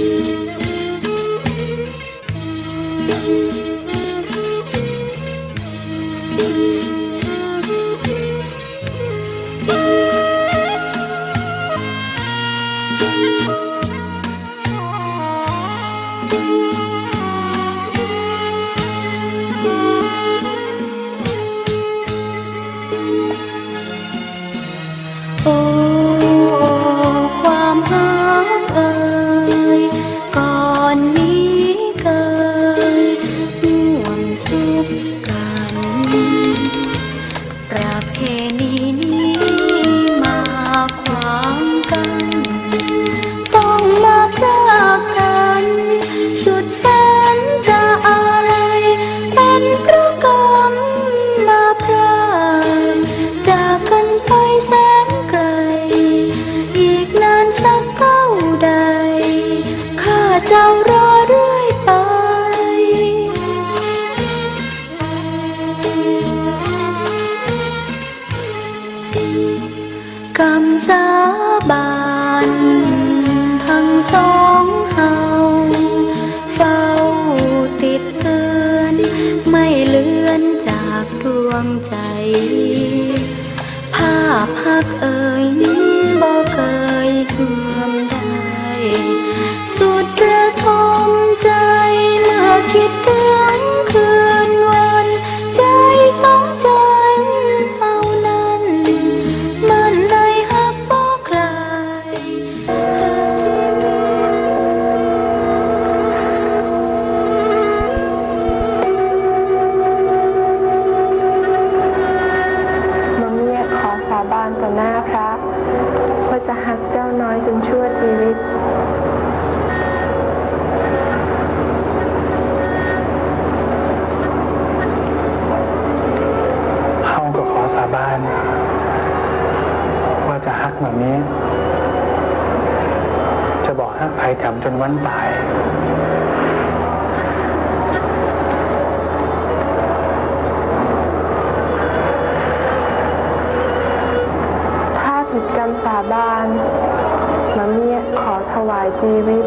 Música ดวงใจ ภาพักเอ่ยนี้บ่เคยเคื่อม อหน้าพระว่าจะหักเจ้าน้อยจนชั่วชีวิต เข้าก็ขอสาบานว่าจะหักแบบนี้ จะบอกหักภัยจำจนวันตาย กรรมสาบานมาเมียขอถวายชีวิต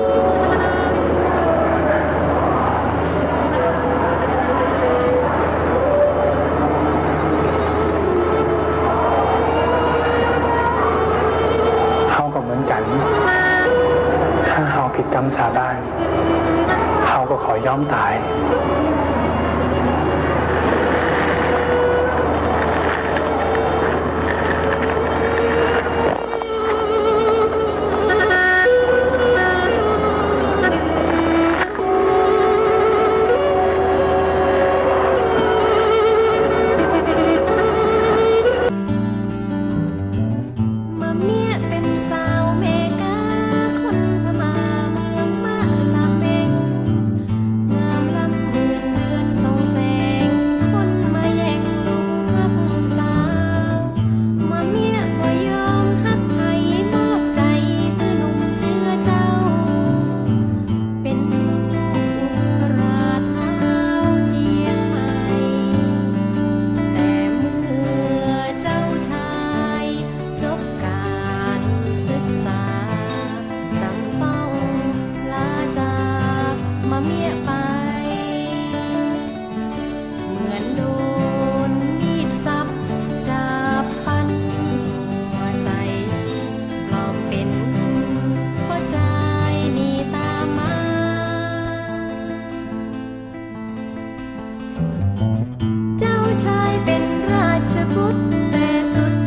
เขาก็เหมือนกัน ถ้าเขาผิดกรรมสาบานเขาก็ขอยอมตาย เจ้าชายเป็นราชบุตรแต่สุด